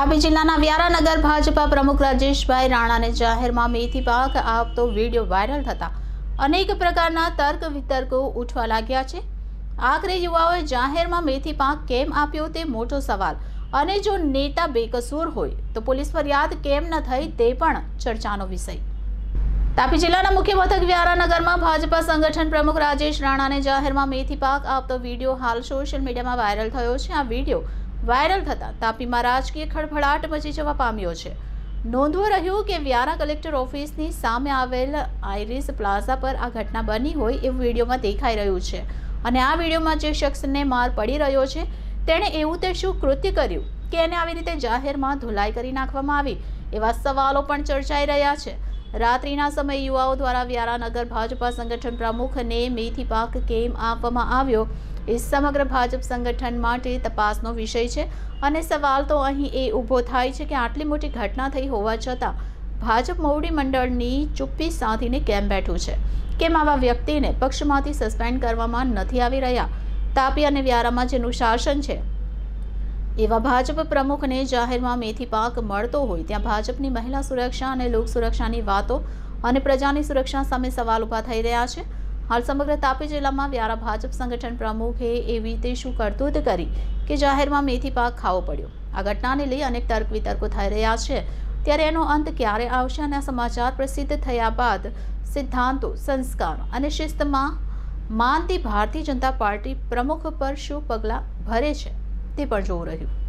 તાપી જિલ્લાના વ્યારાનગર ભાજપા પ્રમુખ રાજેશભાઈ રાણાને જાહેરમાં મેથી પાક આપતો વીડિયો વાયરલ થતા અનેક પ્રકારના તર્ક વિતર્કો ઉઠવા લાગ્યા છે. આખરે યુવાઓએ જાહેરમાં મેથી પાક કેમ આપ્યો તે મોટો સવાલ અને જો નેતા બેકસૂર હોય તો પોલીસ ફરિયાદ કેમ ન થઈ તે પણ ચર્ચાનો વિષય. તાપી જિલ્લાના મુખ્ય મથક વ્યારાનગરમાં ભાજપા સંગઠન પ્રમુખ રાજેશ રાણાને જાહેરમાં મેથી પાક આપતો વીડિયો હાલ સોશિયલ મીડિયામાં વાયરલ થયો છે. આ વીડિયો વાયરલ થતાં તાપીમાં રાજકીય ખળભળાટ મચી જવા પામ્યો છે. નોંધવું રહ્યું કે વ્યારા કલેક્ટર ઓફિસની સામે આવેલ આઈરિસ પ્લાઝા પર આ ઘટના બની હોય એવું વિડીયોમાં દેખાઈ રહ્યું છે અને આ વિડીયોમાં જે શખ્સને માર પડી રહ્યો છે, તેણે એવું તે શું કૃત્ય કર્યું કે એને આવી રીતે જાહેરમાં ધોલાઈ કરી નાખવામાં આવી એવા સવાલો પણ ચર્ચાઈ રહ્યા છે. રાત્રિના સમયે યુવાઓ દ્વારા વ્યારાનગર ભાજપા સંગઠન પ્રમુખને મેથી પાક કેમ આપવામાં આવ્યો એ સમગ્ર ભાજપ સંગઠન માટે તપાસનો વિષય છે અને સવાલ તો અહીં એ ઊભો થાય છે કે આટલી મોટી ઘટના થઈ હોવા છતાં ભાજપ મોવડી મંડળની ચુપ્પી સાધીને કેમ બેઠું છે? કેમ આવા વ્યક્તિને પક્ષમાંથી સસ્પેન્ડ કરવામાં નથી આવી રહ્યા? તાપી અને વ્યારામાં જેનું શાસન છે એવા ભાજપ પ્રમુખને જાહેરમાં મેથી પાક મળતો હોય ત્યાં ભાજપની મહિલા સુરક્ષા અને લોક સુરક્ષાની વાતો અને પ્રજાની સુરક્ષા સામે સવાલ ઊભા થઈ રહ્યા છે. હાલ સમગ્ર તાપી જિલ્લામાં વ્યારા ભાજપ સંગઠન પ્રમુખે એવી રીતે શું કરતૂત કરી કે જાહેરમાં મેથી પાક ખાવો પડ્યો? આ ઘટનાને લઈ અનેક તર્ક વિતર્કો થઈ રહ્યા છે. ત્યારે એનો અંત ક્યારે આવશે અને આ સમાચાર પ્રસિદ્ધ થયા બાદ સિદ્ધાંતો, સંસ્કારો અને શિસ્તમાં માનતી ભારતીય જનતા પાર્ટી પ્રમુખ પર શું પગલાં ભરે છે? તે પણ જોવું રહ્યું.